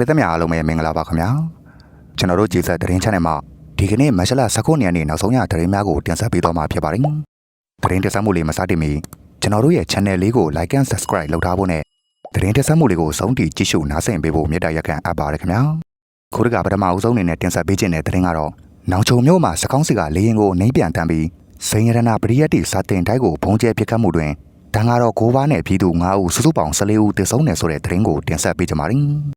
သတင်းပေးသမျှအားလုံးပဲမင်္ဂလာပါခင်ဗျာကျွန်တော်တို့ကြည်ဆက်သတင်း channel မှာဒီကနေ့မတ်လ19ရက်နေ့နောက်ဆုံးရသတင်းများကိုတင်ဆက်ပေးသွားမှာဖြစ်ပါတယ်သတင်းတင်ဆက်မှုလေးမစတင်မီကျွန်တော်တို့ရဲ့ channel လေးကို like and subscribe လုပ်ထားဖို့နဲ့သတင်းတင်ဆက်မှုလေးကိုဆုံးထိကြည့်ရှုနားဆင်ပေးဖို့မေတ္တာရက်ခံအပ်ပါတယ်ခင်ဗျာခုတကပထမအဦးဆုံးအနေနဲ့တင်ဆက်ပေးခြင်းတဲ့သတင်းကတော့နောင်ချုံမြို့မှာစကောင်းစီကလေရင်ကိုနှိမ့်ပြန်တမ်းပြီးစိန်ရတနာပရိယတ်တိစာတင်တိုက်ကိုဘုံကျဲပစ်ခတ်မှုတွင်တန်ကတော့ကိုးပါးနဲ့ပြည်သူ9ဦးစုစုပေါင်း14ဦးသေဆုံးတယ်ဆိုတဲ့သတင်းကိုတင်ဆက်ပေးကြပါမယ်။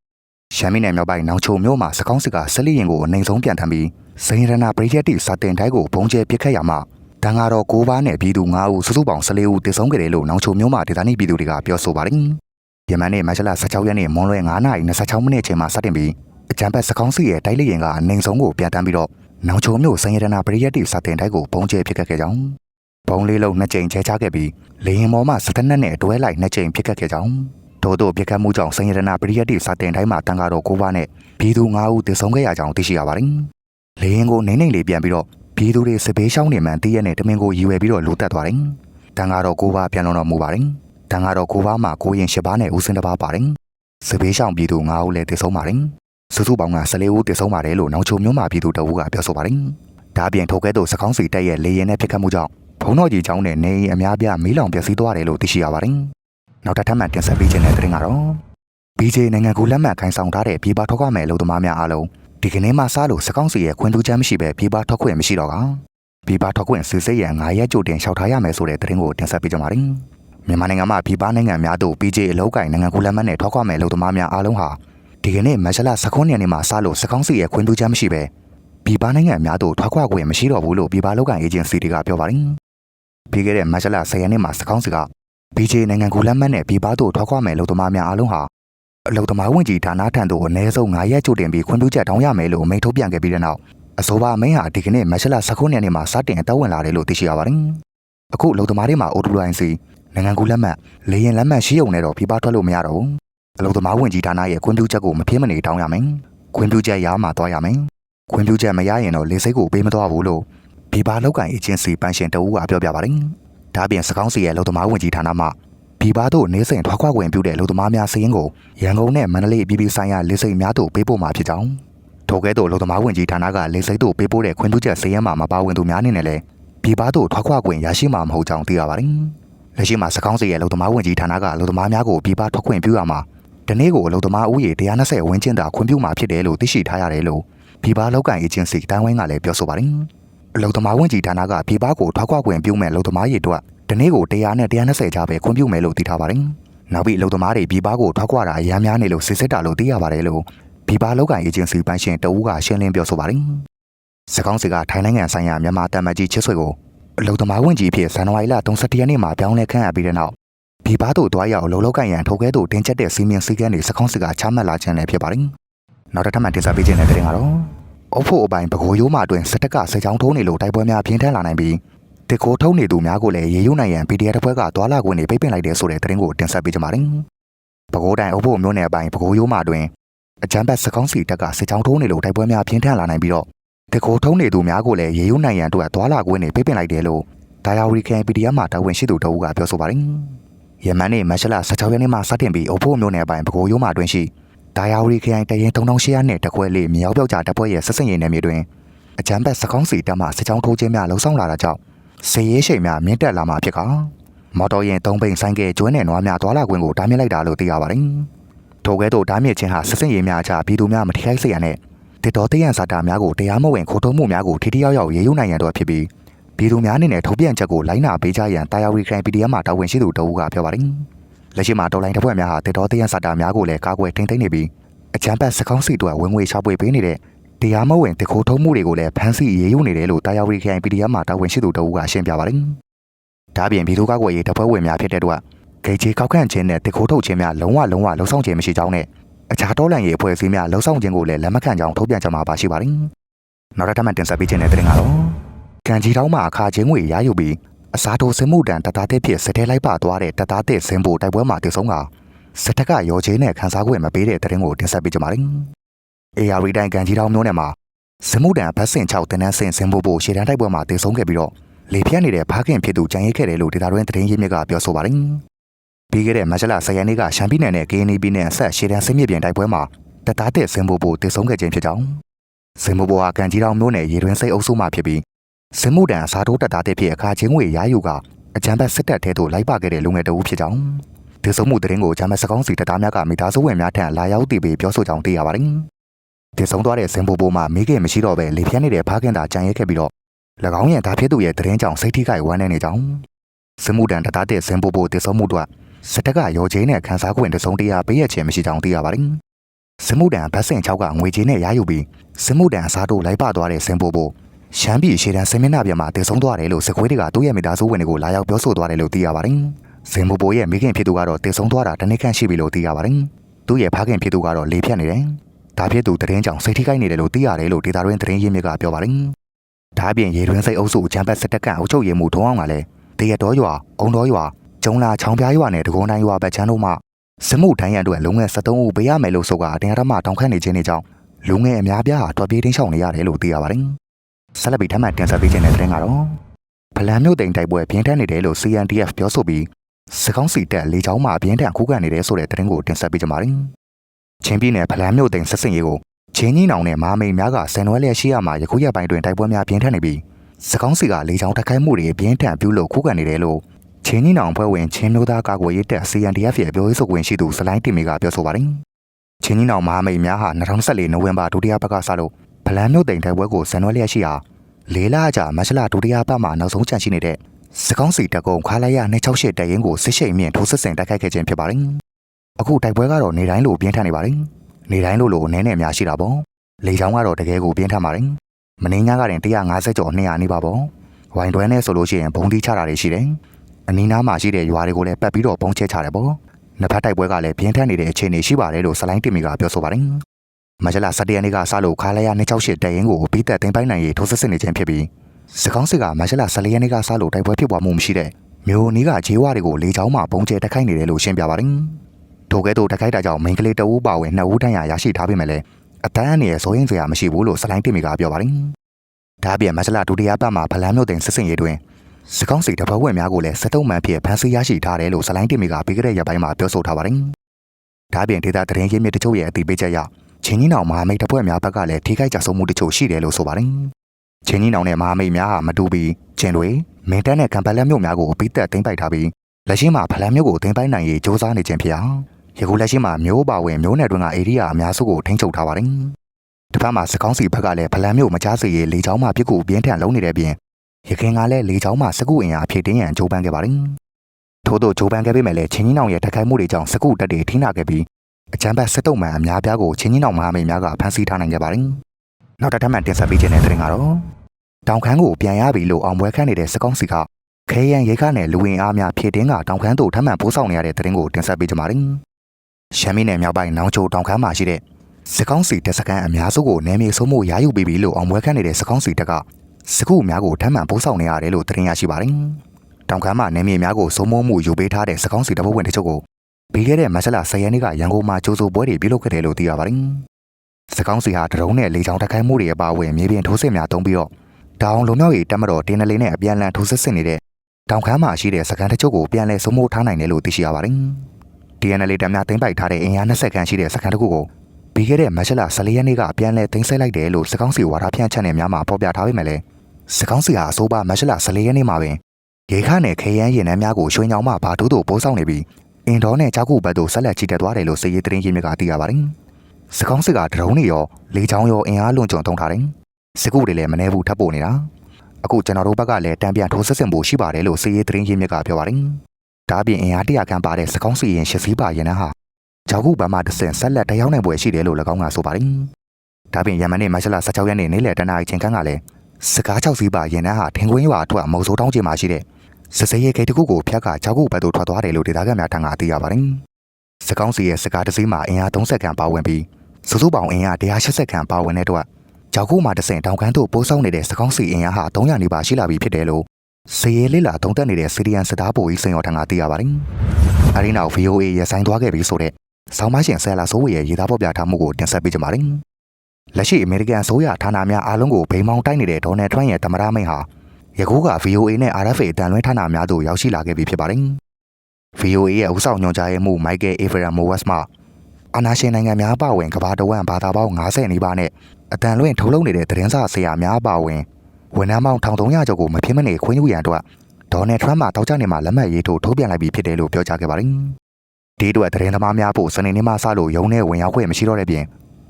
ရှမ်းပြည်နယ်မြောက်ပိုင်းနောင်ချုံမြို့မှာစကောင်းစစ်ကဆက်လီရင်ကိုအနေဆုံးပြန်ထမ်းပြီးစိန်ရနာပရိယတ်တိစာတင်တိုက်ကိုဘုံကျဲပစ်ခတ်ရမှာတန်ကတော့ကိုးပါးနဲ့ပြည်သူ9ဦးစုစုပေါင်း14ဦးသေဆုံးခဲ့တယ်လို့နောင်ချုံမြို့မှာဒေသနေပြည်သူတွေကပြောဆိုပါတယ်။ယမန်နေ့မတ်လ16ရက်နေ့မွန်လွဲ9:26မိနစ်ချိန်မှာစတင်ပြီးအကြံဖက်စကောင်းစီရဲ့တိုက်လေရင်ကအနိုင်ဆုံးကိုပြန်တမ်းပြီးတော့နောင်ချုံမြို့စိန်ရနာပရိယတ်တိစာတင်တိုက်ကိုဘုံကျဲပစ်ခတ်ခဲ့ကြောင်းဘုံလေးလုံးနှစ်ကြိမ်ချဲချခဲ့ပြီးလေရင်ပေါ်မှာစတနက်နဲ့အတွဲလိုက်နှစ်ကြိမ်ဖြစ်ခဲ့ခဲ့ကြောင်း ထို့သောပြစ်ခတ်မှုကြောင့်စင်ရတနာပရိယတ်တိစာတင်တိုင်းမှာတန်ကားတော်ကိုးပါးနဲ့ပြည်သူ9ဦးသေဆုံးခဲ့ရကြောင်းသိရှိရပါတယ်။လေရင်ကိုနိုင်နိုင်လေးပြန်ပြီးတော့ပြည်သူတွေစပေးရှောင်းနေမှန်တည့်ရက်နဲ့တမင်ကိုရည်ဝယ်ပြီးတော့လိုတက်သွားတယ်။တန်ကားတော်ကိုးပါးပြန်လွန်တော်မူပါတယ်။တန်ကားတော်ကိုးပါးမှာကိုရင်၈ပါးနဲ့ဦးစင်တစ်ပါးပါတယ်။စပေးရှောင်းပြည်သူ9ဦးလည်းသေဆုံးပါတယ်။စုစုပေါင်းက14ဦးသေဆုံးပါတယ်လို့နောင်ချုံမြို့မှာပြည်သူတအုပ်ကပြောဆိုပါတယ်။ဒါအပြင်ထိုကဲ့သို့စကောင်းစီတက်ရဲ့လေရင်နဲ့ပြစ်ခတ်မှုကြောင့်ဘုံတော်ကြီးချောင်းနဲ့နေအိမ်အများပြားမီးလောင်ပျက်စီးသွားတယ်လို့သိရှိရပါတယ်။ နောက်တစ်ထပ်မှတင်ဆက်ပေးခြင်းတဲ့သတင်းကတော့ BJ နိုင်ငံကူလက်မှတ်ခိုင်ဆောင်ထားတဲ့ပြည်ပထွက်ခွင့်မဲ့လူသမားများအားလုံးဒီကနေ့မှစလို့စကောင်းစီရဲ့ခွင့်သူချမ်းမရှိပဲပြည်ပထွက်ခွင့်မရှိတော့ကပြည်ပထွက်ခွင့်စစ်စစ်ရန်9ရက်ကြိုတင်လျှောက်ထားရမယ်ဆိုတဲ့သတင်းကိုတင်ဆက်ပေးကြပါမယ်။မြန်မာနိုင်ငံမှာပြည်ပနိုင်ငံများသို့ BJ အလောက်ကိုင်နိုင်ငံကူလက်မှတ်နဲ့ထွက်ခွင့်မဲ့လူသမားများအားလုံးဟာဒီကနေ့မတ်လ19ရက်နေ့မှာစလို့စကောင်းစီရဲ့ခွင့်သူချမ်းမရှိပဲပြည်ပနိုင်ငံများသို့ထွက်ခွင့်ခွင့်မရှိတော့ဘူးလို့ပြည်ပလောက်ကိုင်အေဂျင်စီတွေကပြောပါတယ်။ပြီးခဲ့တဲ့မတ်လ10ရက်နေ့မှာစကောင်းစီက BJ နိုင်ငံကူလက်မှတ်နဲ့ပြည်ပသို့ထွက်ခွင့်မဲ့လူသမားများအားလုံးဟာအလုံသမားဝင်ကြီးဌာနထံသို့အနည်းဆုံး9ရက်ကြိုတင်ပြီးခွင့်ပြုချက်တောင်းရမယ်လို့အမိန့်ထုတ်ပြန်ခဲ့ပြီးတဲ့နောက်အဆိုပါအမိန့်ဟာဒီကနေ့မတ်လ19ရက်နေ့မှာစတင်အသက်ဝင်လာတယ်လို့သိရှိရပါတယ်။အခုလုံသမားတွေမှာ OWINC နိုင်ငံကူလက်မှတ်လေရင်လက်မှတ်ရှိုံနဲ့တော့ပြည်ပထွက်လို့မရတော့ဘူး။အလုံသမားဝင်ကြီးဌာနရဲ့ခွင့်ပြုချက်ကိုမဖြစ်မနေတောင်းရမယ်။ခွင့်ပြုချက်ရမှသွားရမယ်။ခွင့်ပြုချက်မရရင်တော့လေစိတ်ကိုပေးမသွားဘူးလို့ပြည်ပလောက်ကန်အေဂျင်စီပန်ရှင်တအူးကပြောပြပါတယ်။ ဒါပြင်စကောင်းစီရဲ့လုံသမားဝင်ကြီးဌာနမှပြည်ပသို့နေစဉ်ထွက်ခွာခွင့်ပြုတဲ့လူသမားများစည်းရင်းကိုရန်ကုန်နဲ့မန္တလေးပြည်ပြည်ဆိုင်ရာလေဆိပ်များသို့ပေးပို့မှာဖြစ်ကြောင်းထိုကဲ့သို့လူသမားဝင်ကြီးဌာနကလေဆိပ်သို့ပေးပို့တဲ့ခွင့်ပြုချက်စည်းရင်းမှာမပါဝင်သူများအနေနဲ့လည်းပြည်ပသို့ထွက်ခွာခွင့်ရရှိမှာမဟုတ်ကြောင်းသိရပါတယ်။လက်ရှိမှာစကောင်းစီရဲ့လူသမားဝင်ကြီးဌာနကလူသမားများကိုပြည်ပထွက်ခွင့်ပြုရမှာဒီနေ့ကိုလူသမားဦးရေ120ဝန်းကျင်သာခွင့်ပြုမှာဖြစ်တယ်လို့သိရှိထားရတယ်လို့ပြည်ပလောက်ကန်အေဂျင်စီတိုင်းဝိုင်းကလည်းပြောဆိုပါတယ်။ အလုံသမားဝင်ကြီးဌာနကပြည်ပကိုထွက်ခွာခွင့်ပြုမဲ့လုံသမားရေအတွက်ဒီနေ့ကို100နဲ့120ကြားပဲခွင့်ပြုမယ်လို့သိထားပါတယ်။နောက်ပြီးအလုပ်သမားတွေပြည်ပကိုထွက်ခွာတာအများများနေလို့စစ်စစ်တာလို့သိရပါတယ်လို့ပြည်ပလောက်ကန်အေဂျင်စီပန်းရှင်တဦးကရှင်းလင်းပြောဆိုပါတယ်။စကောင်းစီကထိုင်းနိုင်ငံဆိုင်ရာမြန်မာတမန်ကြီးချစ်ဆွေကိုအလုပ်သမားဝင်ကြီးဖြစ်ဇန်နဝါရီလ31ရက်နေ့မှာပြောင်းလဲခန့်အပ်ပြီးတဲ့နောက်ပြည်ပသို့တွားရောက်အလုပ်လုပ်ကန်ရန်ထိုကဲသို့တင်ချက်တဲ့စီမင်းစည်းကမ်းတွေစကောင်းစီကချမှတ်လာခြင်းလည်းဖြစ်ပါတယ်။နောက်တစ်ထပ်မှတင်ဆက်ပေးခြင်းတဲ့တဲ့ရင်ကတော့ အုပ်ဖို့အပိုင်းပကိုးရိုးမှအတွင်စစ်တပ်ကစစ်ကြောင်းထိုးနေလို့တိုက်ပွဲများပြင်းထန်လာနိုင်ပြီးတစ်ခိုးထုံးနေသူများကိုလည်းရေယူနိုင်ရန် PDF တစ်ဖွဲ့ကတွာလာခွင့်တွေပိတ်ပင်လိုက်တဲ့ဆိုတဲ့သတင်းကိုတင်ဆက်ပေးကြပါမယ်။ပဲခူးတိုင်းအုပ်ဖို့မြို့နယ်အပိုင်းပဲခူးရိုးမှာတွင်အကြမ်းဖက်စကောင်းစီတပ်ကစစ်ကြောင်းထိုးနေလို့တိုက်ပွဲများပြင်းထန်လာနိုင်ပြီးတော့တစ်ခိုးထုံးနေသူများကိုလည်းရေယူနိုင်ရန်အတွက်တွာလာခွင့်တွေပိတ်ပင်လိုက်တယ်လို့ဒါယာဝရီကန် PDF မှာတာဝန်ရှိသူတအုပ်ကပြောဆိုပါတယ်။ယမန်နေ့မတ်လ16ရက်နေ့မှာစတင်ပြီးအုပ်ဖို့မြို့နယ်အပိုင်းပဲခူးရိုးမှာတွင်ရှိ ဒါယာဝရီကန်တရင်3800နဲ့တခွဲလေးမြောက်ပြောက်ကြတပ်ဖွဲ့ရဲ့ဆက်စပ်ရေးနယ်မြေတွင်အကြမ်းဖက်စကောင်းစီတပ်မှစစ်ကြောင်းထိုးခြင်းများလှုံ့ဆော်လာတာကြောင့်စေရေးရှိန်များမြင့်တက်လာမှာဖြစ်ကမော်တော်ယာဉ်သုံးဘိန်းဆိုင်ကဲကျွန်းနဲ့နွားများသွာလာခွင့်ကိုတားမြစ်လိုက်တာလို့သိရပါတယ်။ထိုကဲ့သို့တားမြစ်ခြင်းဟာစစ်စင်ရေးများအချပြည်သူများမထိခိုက်စေရန်နဲ့တစ်တော်တရန်စာတာများကိုတရားမဝင်ခိုးထုတ်မှုများကိုထိထိရောက်ရောက်ရေးယူနိုင်ရန်တို့ဖြစ်ပြီးပြည်သူများအနေနဲ့ထုတ်ပြန်ချက်ကိုလိုင်းနာပေးကြရန်တာယာဝရီခရိုင် PDF မှာတာဝန်ရှိသူတအူးကပြောပါတယ်။ လက်ရှိမှာတော်လိုင်းတပ်ဖွဲ့များဟာတစ်တော်တရန်စာတာများကိုလည်းကာကွယ်ထိန်းသိမ်းနေပြီးအကြမ်းဖက်စကောင်းစီတို့ဝင်ငွေရှာပွေပေးနေတဲ့တရားမဝင်တခိုးထုံးမှုတွေကိုလည်းဖမ်းဆီးရေးယူနေတယ်လို့တာယာဝတီခိုင် PDF မှာတာဝန်ရှိသူတအုပ်ကရှင်းပြပါတယ်။ဒါပြင်ပြည်သူ့ကာကွယ်ရေးတပ်ဖွဲ့ဝင်များဖြစ်တဲ့အတွက်ဂိတ်ကြီးကောက်ခန့်ခြင်းနဲ့တခိုးထုတ်ခြင်းများလုံးဝလုံးဝလှုံ့ဆော်ခြင်းမရှိကြောင်းနဲ့အခြားတော်လှန်ရေးအဖွဲ့အစည်းများလှုံ့ဆော်ခြင်းကိုလည်းလက်မခံကြောင်းထုတ်ပြန်ကြမှာပါရှိပါတယ်။နောက်ထပ်မှတင်ဆက်ပေးခြင်းတဲ့တင်ကတော့ကံကြီးတောင်းမှာအခါချင်းငွေရယူပြီး အစားထိုးစင်မှုတန်တသားတဲ့ဖြစ်စတဲ့လိုက်ပါသွားတဲ့တသားတဲ့စင်ဖို့တိုက်ပွဲမှာတည်ဆုံးကစစ်တပ်ကရောချင်းနဲ့ခန်းစားခွင့်မပေးတဲ့တဲ့တင်ကိုတင်ဆက်ပေးကြပါမယ်။ AR တိုင်းကန်ကြီးတောင်မျိုးနယ်မှာစမှုတန်ဘတ်စင်6တန်းတန်းစင်စင်ဖို့ဖို့ရှေ့တန်းတိုက်ပွဲမှာတည်ဆုံးခဲ့ပြီးတော့လေပြတ်နေတဲ့ဖားခင်ဖြစ်သူကြံရိတ်ခဲ့တယ်လို့ဒေတာတွင်သတင်းရင်းမြစ်ကပြောဆိုပါတယ်။ပြီးခဲ့တဲ့မတ်လ10ရက်နေ့ကရှမ်းပြည်နယ်နဲ့ KNB နဲ့အဆက်ရှေ့တန်းစစ်မြေပြင်တိုက်ပွဲမှာတသားတဲ့စင်ဘိုဘိုတည်ဆုံးခဲ့ခြင်းဖြစ်ကြောင်းစင်ဘိုဘိုဟာကန်ကြီးတောင်မျိုးနယ်ရေတွင်းစိတ်အုပ်စုမှဖြစ်ပြီး စင်မှုတန်အစားထိုးတက်သားတဲ့ဖြစ်အခါချင်းငွေရယူကအကြံဘက်စစ်တပ်ထဲသို့လိုက်ပါခဲ့တဲ့လူငယ်တဦးဖြစ်ကြောင်းတည်ဆုံးမှုတရင်ကိုဂျမ်းမစကောင်းစီတပ်သားများကမိသားစုဝင်များထံလာရောက်တည်ပြီးပြောဆိုကြောင်းသိရပါတယ်တည်ဆုံးသွားတဲ့စင်ဘိုဘိုမှာမိခင်မရှိတော့ပဲလေပြန်းနေတဲ့ဖားခင်သာကြံရဲခဲ့ပြီးတော့၎င်းရဲ့ဒါဖြစ်သူရဲ့တရင်ကြောင့်စိတ်ထိခိုက်ဝမ်းနည်းနေကြောင်းစင်မှုတန်တပ်သားတဲ့စင်ဘိုဘိုတည်ဆုံးမှုတို့စစ်တပ်ကရောချင်းနဲ့ခန်းစားခွင့်တစုံတရာပေးရခြင်းမရှိကြောင်းသိရပါတယ်။စမှုတန်ဗတ်စင်6ကငွေချင်းနဲ့ရယူပြီးစမှုတန်အစားတို့လိုက်ပသွားတဲ့စင်ပိုပို ရှမ်းပြည်ရှေတန်းစင်မျက်နှာပြမှာတည်ဆုံးသွားတယ်လို့စကွေးတွေကသူ့ရဲ့မိသားစုဝင်တွေကိုလာရောက်ပြောဆိုသွားတယ်လို့သိရပါတယ်။စင်ပိုပိုရဲ့မိခင်ဖြစ်သူကတော့တည်ဆုံးသွားတာတနည်းခန့်ရှိပြီလို့သိရပါတယ်။သူ့ရဲ့ဖခင်ဖြစ်သူကတော့လေဖြတ်နေတယ်။ဒါဖြစ်သူတရင်ကြောင့်စိတ်ထိခိုက်နေတယ်လို့သိရတယ်လို့ဒေတာတွင်တရင်ရင်းမြစ်ကပြောပါတယ်။ဒါအပြင်ရေတွင်းစိတ်အုပ်စုအချမ်းဘတ်စစ်တပ်ကအုပ်ချုပ်ရေးမှူးထုံးအောင်ကလည်းတရတော်ရွာအုံတော်ရွာကျုံလာချောင်းပြားရွာနဲ့တကုန်းတိုင်းရွာဘက်ချမ်းတို့မှစမှုတိုင်းရန်အတွက်လုံငယ်73ဦးပေးရမယ်လို့ဆိုကအတင်းအဓမ္မတောင်းခန့်နေခြင်းတွေကြောင့်လူငယ်အများပြားဟာတွက်ပြေးတင်းရှောင်နေရတယ်လို့သိရပါတယ်။ ဆက်လက်ပြီးထပ်မံတင်ဆက်ပေးခြင်းတဲ့တဲ့ကတော့ဖလန်မြို့တိန်တိုက်ပွဲပြင်းထန်နေတယ်လို့ CNDF ပြောဆိုပြီးစကောင်းစီတက်လေချောင်းမှာပြင်းထန်ခုခံနေတယ်ဆိုတဲ့သတင်းကိုတင်ဆက်ပေးကြပါမယ်။ချင်းပြည်နယ်ဖလန်မြို့တိန်ဆက်စင်ရေးကိုချင်းကြီးနောင်နဲ့မာမိန်များကဆန်နွဲလျက်ရှိရမှာယခုရက်ပိုင်းတွင်တိုက်ပွဲများပြင်းထန်နေပြီးစကောင်းစီကလေချောင်းတက်ခိုက်မှုတွေပြင်းထန်ပြုလုပ်ခုခံနေတယ်လို့ချင်းကြီးနောင်ဖွဲ့ဝင်ချင်းမျိုးသားကာကွယ်ရေးတပ် CNDF ရဲ့ပြောရေးဆိုခွင့်ရှိသူစလိုင်းတင်မီကပြောဆိုပါတယ်။ချင်းကြီးနောင်မဟာမိတ်များဟာ2014နိုဝင်ဘာဒုတိယပတ်ကစလို့ ဗလန်မြို့တိန်တိုက်ပွဲကိုဇန်နဝါရီလရှိဟာလေးလကြာမတ်လဒုတိယပတ်မှာနောက်ဆုံးချန်ရှိနေတဲ့စကောင်းစီတပ်ကုန်းခါလိုက်ရ268တပ်ရင်းကိုစစ်ရှိန်မြင့်ထိုးစစ်ဆင်တိုက်ခိုက်ခဲ့ခြင်းဖြစ်ပါတယ်။အခုတိုက်ပွဲကတော့နေတိုင်းလိုပြင်းထန်နေပါတယ်။နေတိုင်းလိုလိုအနည်းနဲ့အများရှိတာပေါ့။လေချောင်းကတော့တကယ်ကိုပြင်းထန်ပါတယ်။မင်းညကတင်150ကျော်200နီးပါပေါ့။ဝိုင်တွဲနဲ့ဆိုလို့ရှိရင်ဘုံတီးချတာတွေရှိတယ်။အနီးနားမှာရှိတဲ့ရွာတွေကိုလည်းပတ်ပြီးတော့ပုံချဲချတယ်ပေါ့။နှစ်ဖက်တိုက်ပွဲကလည်းပြင်းထန်နေတဲ့အခြေအနေရှိပါတယ်လို့စလိုင်းတင်မီကပြောဆိုပါတယ်။ မကြလာ17ရက်နေ့ကစလို့ခါလဲရ268တပ်ရင်းကိုပြီးသက်သိမ်းပိုင်းနိုင်ရေးထိုးစစ်ဆင်နေခြင်းဖြစ်ပြီးစကောင်းစစ်ကမကြလာ14ရက်နေ့ကစလို့တိုက်ပွဲဖြစ်ပွားမှုမရှိတဲ့မျိုးနီးကဂျေးဝါတွေကိုလေချောင်းမှာပုံကျဲတက်ခိုက်နေတယ်လို့ရှင်းပြပါတယ်။ထိုကဲ့သို့တက်ခိုက်တာကြောင့်မိန်းကလေးတအူးပါဝင်နှစ်ဦးတန်းရရရှိထားပေမဲ့လည်းအတန်းအနေနဲ့စိုးရင်စရာမရှိဘူးလို့စလိုင်းတင်မီကပြောပါတယ်။ဒါ့အပြင်မကြလာဒုတိယပတ်မှာဖလန်းမြို့တင်စစ်စင်ရေးတွင်စကောင်းစီတပတ်ဝက်များကိုလည်းစက်တုံးမှန်ဖြစ်ဖမ်းဆီးရရှိထားတယ်လို့ဇလိုင်းတင်မီကပြီးခဲ့တဲ့ရက်ပိုင်းမှာပြောဆိုထားပါတယ်။ဒါ့အပြင်ဒေတာသတင်းရင်းမြစ်တချို့ရဲ့အသိပေးချက်အရ ချင်းကြီးနောင်မဟာမိတ်တပ်ဖွဲ့များဘက်ကလည်းထိခိုက်ကြဆုံးမှုတချို့ရှိတယ်လို့ဆိုပါတယ်။ချင်းကြီးနောင်နဲ့မဟာမိတ်များဟာမတူပြီးချင်းတွေမင်းတန်းနဲ့ကံပလက်မြို့များကိုပြီးသက်သိမ်းပိုက်ထားပြီးလက်ရှိမှာဖလန်းမြို့ကိုသိမ်းပိုက်နိုင်ရေးစ조사နေခြင်းဖြစ်အောင်ယခုလက်ရှိမှာမျိုးပါဝင်မျိုးနယ်တွင်ကဧရိယာအများစုကိုထိန်းချုပ်ထားပါတယ်။တစ်ဖက်မှာစကောင်းစီဘက်ကလည်းဖလန်းမြို့မကြားစေရေးလေချောင်းမှပြစ်ကိုပြင်းထန်လုံးနေတဲ့ပြင်ရခင်ကလည်းလေချောင်းမှာစကုအင်အားဖြည့်တင်းရန်ကြိုးပမ်းခဲ့ပါတယ်။ထို့သောကြိုးပမ်းခဲ့ပေမဲ့လည်းချင်းကြီးနောင်ရဲ့တိုက်ခိုက်မှုတွေကြောင့်စကုတပ်တွေထိနာခဲ့ပြီး အကြမ်းဖက်စစ်တုံးမှန်အများပြားကိုချင်းကြီးနောင်မဟာမိတ်များကဖမ်းဆီးထားနိုင်ခဲ့ပါတယ်။နောက်တစ်ထပ်မှတင်ဆက်ပေးခြင်းတဲ့တဲ့ရင်ကတော့တောင်ခမ်းကိုပြန်ရပြီလို့အောင်ပွဲခန့်နေတဲ့စကောင်းစီကခဲရန်ရိခါနဲ့လူဝင်အားများဖြည့်တင်းကတောင်ခမ်းသို့ထပ်မံပို့ဆောင်နေရတဲ့တဲ့ရင်ကိုတင်ဆက်ပေးကြပါမယ်။ရှမ်းပြည်နယ်မြောက်ပိုင်းနောင်ချိုတောင်ခမ်းမှာရှိတဲ့စကောင်းစီတက်စကန်အများစုကိုနယ်မြေဆုံးမှုရယူပြီးပြီလို့အောင်ပွဲခန့်နေတဲ့စကောင်းစီတက်ကစကုများကိုထမ်းမှန်ပို့ဆောင်နေရတယ်လို့သတင်းရရှိပါတယ်။တောင်ခမ်းမှာနေမြေများကိုစုံမမှုယူပေးထားတဲ့စကောင်းစီတပုတ်ဝင်တချို့ကို ပြီးခဲ့တဲ့မတ်လ10ရက်နေ့ကရန်ကုန်မှာကြိုးစိုးပွဲတွေပြုလုပ်ခဲ့တယ်လို့သိရပါတယ်။စကောင်းစီဟာဒရုန်းနဲ့လေကြောင်းတိုက်ခိုက်မှုတွေအပါအဝင်မြေပြင်ထိုးစစ်များတုံးပြီးတော့တောင်လုံမြောက်ရေးတပ်မတော်တင်းနလေးနဲ့အပြန်အလှန်ထိုးစစ်ဆင်နေတဲ့တောင်ခမ်းမှာရှိတဲ့စကန်တချို့ကိုပြန်လည်စုံမိုးထားနိုင်တယ်လို့သိရှိရပါတယ်။ DNL တပ်များတင်ပိုက်ထားတဲ့အင်အား20ခန်းရှိတဲ့စကန်တစ်ခုကိုပြီးခဲ့တဲ့မတ်လ14ရက်နေ့ကပြန်လည်သိမ်းဆည်းလိုက်တယ်လို့စကောင်းစီဝါဒဖြန့်ချက်နယ်များမှာဖော်ပြထားပေမဲ့လည်းစကောင်းစီဟာအစိုးပါမတ်လ14ရက်နေ့မှာပင်ရေခါနဲ့ခေရန်ရင်နှန်းများကိုရွှေညောင်မှဘာတို့တို့ပိုးဆောင်နေပြီး အင်ဒေါနဲ့ကြောက်ကူဘက်သို့ဆက်လက်ချီတက်သွားတယ်လို့စစ်ရေးသတင်းရင်းမြစ်ကသိရပါတယ်။စကောင်းစစ်ကဒရုန်းတွေရောလေချောင်းရောအင်အားလွန်ကျွံသုံးထားတယ်။စစ်ကူတွေလည်းမနှဲဘူးထပ်ပို့နေတာ။အခုကျွန်တော်တို့ဘက်ကလည်းတံပြန်ထိုးဆက်ဆင်ဖို့ရှိပါတယ်လို့စစ်ရေးသတင်းရင်းမြစ်ကပြောပါတယ်။ဒါ့အပြင်အင်အားတရာခန့်ပါတဲ့စကောင်းစီရင်ရှစ်စီးပါရင်နှန်းဟာကြောက်ကူဘက်မှတစ်ဆင့်ဆက်လက်တယောက်နိုင်ပွဲရှိတယ်လို့၎င်းကဆိုပါတယ်။ဒါ့အပြင်ယမန်နေ့မတ်လ16ရက်နေ့နေ့လယ်တနာရီချိန်ခန့်ကလည်းစကား၆စီးပါရင်နှန်းဟာထင်ခွင်းရွာအတွက်မုံစိုးတောင်းကျင်းမှာရှိတဲ့ စစရဲဂိတ်တစ်ခုကိုဖျက်ကကြောက်ကူဘက်သို့ထွက်သွားတယ်လို့ဒေသခံများထံကသိရပါတယ်။စကောင်းစီရဲ့စကားတစ်စီးမှာအင်အား30ခန့်ပါဝင်ပြီးစုစုပေါင်းအင်အား180ခန့်ပါဝင်တဲ့အတွက်ကြောက်ကူမှာတဆင့်တောင်ခမ်းသို့ပိုးဆောင်နေတဲ့စကောင်းစီအင်အားဟာ300နီးပါးရှိလာပြီဖြစ်တယ်လို့စရဲလေးလာတုံးတက်နေတဲ့စီရီယန်စတားပိုကြီးစင်ရောထံကသိရပါတယ်။အဲဒီနောက် VOA ရဆိုင်သွားခဲ့ပြီဆိုတဲ့ဆောင်းမရှင်ဆယ်လာဆိုးဝေရဲ့ရေးသားပေါ်ပြထားမှုကိုတင်ဆက်ပေးကြပါမယ်။လက်ရှိအမေရိကန်အစိုးရဌာနများအားလုံးကိုဗိမောင်းတိုက်နေတဲ့ဒေါ်နယ်ထရန့်ရဲ့သမ္မတမိန့်ဟာ ယခုက VOA နဲ့ RFA တန်လွှဲဌာနများသို့ရောက်ရှိလာခဲ့ပြီဖြစ်ပါတယ်။ VOA ရဲ့ဥဆောင်ညွှန်ကြားရေးမှူး Michael Abraham Mowes မှအာနာရှင်နိုင်ငံများပါဝင်ကဘာတဝမ်ဘာသာပေါင်း90နီးပါးနဲ့အတန်လွင့်ထုတ်လုပ်နေတဲ့သတင်းစာဆရာများပါဝင်ဝန်ထမ်းပေါင်း1300ကျော်ကိုမဖြစ်မနေခွင့်ယူရန်အတွက်ဒေါ်နယ်ထရမ့်မှတောက်ကြနေမှာလက်မှတ်ရေးထိုးထုတ်ပြန်လိုက်ပြီးဖြစ်တယ်လို့ပြောကြားခဲ့ပါတယ်။ဒီအတွက်သတင်းသမားများဖို့စနေနေ့မှစလို့ရုံးနဲ့ဝင်ရောက်ခွင့်မရှိတော့တဲ့ပြင်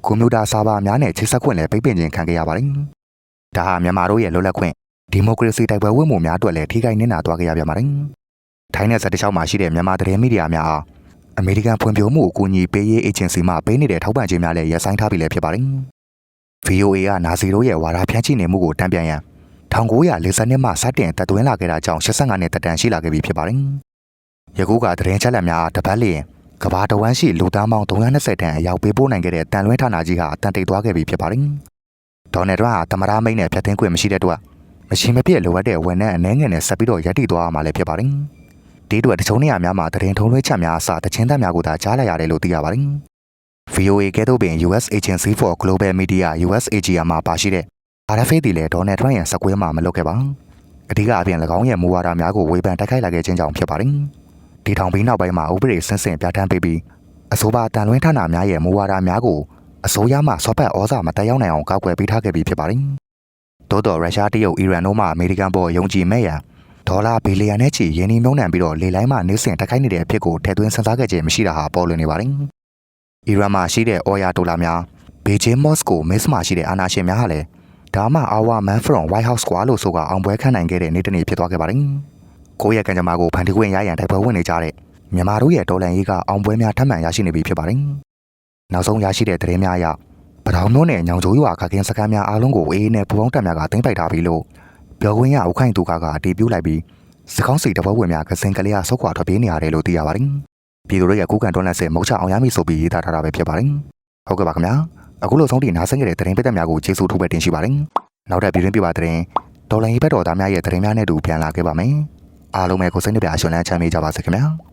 ကွန်ပျူတာဆာဗာများနဲ့ချိတ်ဆက်ခွင့်လည်းပိတ်ပင်ခြင်းခံခဲ့ရပါတယ်။ဒါဟာမြန်မာတို့ရဲ့လွတ်လပ်ခွင့် ဒီမိုကရေစီတိုက်ပွဲဝင်မှုများအတွက်လည်းထိခိုက်နစ်နာသွားခဲ့ရပြန်ပါတယ်။ထိုင်းနယ်စပ်တစ်လျှောက်မှာရှိတဲ့မြန်မာသတင်းမီဒီယာများအားအမေရိကန်ဖွံ့ဖြိုးမှုအကူအညီပေးရေးအေဂျင်စီမှပေးနေတဲ့ထောက်ပံ့ခြင်းများလည်းရပ်ဆိုင်းထားပြီလည်းဖြစ်ပါတယ်။ VOA ကနာဇီတို့ရဲ့ဝါဒဖြန့်ချိနေမှုကိုတံပြန်ရန်1940နှစ်မှစတင်တက်သွင်းလာခဲ့တာကြောင့်85နှစ်တက်တန်ရှိလာခဲ့ပြီဖြစ်ပါတယ်။ယခုကသတင်းချက်လက်များအားတပတ်လျင်ကဘာတဝမ်းရှိလူသားပေါင်း320တန်အရောက်ပေးပို့နိုင်ခဲ့တဲ့တန်လွဲဌာနကြီးဟာတန်တိတ်သွားခဲ့ပြီဖြစ်ပါတယ်။ဒေါ်နယ်ထရန့်ဟာတမရမိတ်နဲ့ဖျက်သိမ်းခွင့်မရှိတဲ့အတွက် မရှိမပြည့်လိုအပ်တဲ့ဝန်ထမ်းအနှဲငယ်နဲ့ဆက်ပြီးတော့ရပ်တည်သွားရမှာလည်းဖြစ်ပါတယ်။ဒီအတွက်တချို့နေရာများမှာသတင်းထုံးလွှဲချက်များအစတချင်းသက်များကိုသာကြားလိုက်ရတယ်လို့သိရပါတယ်။ VOA ကဲ့သို့ပင် US Agency for Global Media USAGM မှာပါရှိတဲ့ RFA တီလည်းဒေါ်နယ်ထရန့်ရဲ့စကွဲမှာမလုပ်ခဲ့ပါအဓိကအပြင်၎င်းရဲ့မူဝါဒများကိုဝေဖန်တိုက်ခိုက်လာခဲ့ခြင်းကြောင့်ဖြစ်ပါတယ်ဒီထောင်ပြီးနောက်ပိုင်းမှာဥပဒေဆင့်ဆင့်ပြဋ္ဌာန်းပေးပြီးအဆိုပါတန်လွင်းဌာနများရဲ့မူဝါဒများကိုအစိုးရမှဆွတ်ဖက်ဩဇာမတက်ရောက်နိုင်အောင်ကောက်ွယ်ပေးထားခဲ့ပြီးဖြစ်ပါတယ် သို့တော်ရုရှားတရုတ်အီရန်တို့မှအမေရိကန်ပေါ်ယုံကြည်မဲ့ရန်ဒေါ်လာဘီလီယံနဲ့ချီယင်းနှီးမြှုပ်နှံပြီးတော့လေလိုင်းမှနေစဉ်တိုက်ခိုက်နေတဲ့အဖြစ်ကိုထည့်သွင်းစဉ်းစားခဲ့ခြင်းမရှိတာဟာပေါ်လွင်နေပါတယ်အီရန်မှာရှိတဲ့အော်ယာဒေါ်လာများဘေဂျင်းမော့စကိုမစ်မှာရှိတဲ့အာနာရှင်များဟာလည်းဒါမှ Our Man from White House ကွာလို့ဆိုကအောင်ပွဲခံနိုင်ခဲ့တဲ့နေ့တစ်နေ့ဖြစ်သွားခဲ့ပါတယ်။ကိုယ့်ရဲ့ကံကြမ္မာကိုဖန်တီးခွင့်ရရန်တိုက်ပွဲဝင်နေကြတဲ့မြန်မာတို့ရဲ့ဒေါ်လန်ရေးကအောင်ပွဲများထပ်မံရရှိနေပြီဖြစ်ပါတယ်။နောက်ဆုံးရရှိတဲ့သတင်းများအရ ပထောင်မျိုးနဲ့ညောင်ကျိုးရွာခကင်းစခန်းများအားလုံးကိုအေးအေးနဲ့ပူပေါင်းတပ်များကတင်ပိုက်ထားပြီလို့ပြောခွင့်ရဥခိုင်သူကကအတည်ပြုလိုက်ပြီးစကောင်းစီတပွဲဝင်များကစင်ကလေးကဆုတ်ခွာထွက်ပြေးနေရတယ်လို့သိရပါတယ်။ပြည်သူတို့ရဲ့ကုကန်တွန်းလက်ဆဲမုတ်ချအောင်ရမည်ဆိုပြီးရေးသားထားတာပဲဖြစ်ပါတယ်။ဟုတ်ကဲ့ပါခင်ဗျာ။အခုလိုဆုံးထိနားဆင်ကြတဲ့သတင်းပိသက်များကိုကျေးဇူးထူးပဲတင်ရှိပါတယ်။နောက်ထပ်ပြည်တွင်းပြပါသတင်းဒေါ်လာရေးဘက်တော်သားများရဲ့သတင်းများနဲ့တူပြန်လာခဲ့ပါမယ်။အားလုံးပဲကိုစိတ်နှပြအရှင်လန်းချမ်းမြေ့ကြပါစေခင်ဗျာ။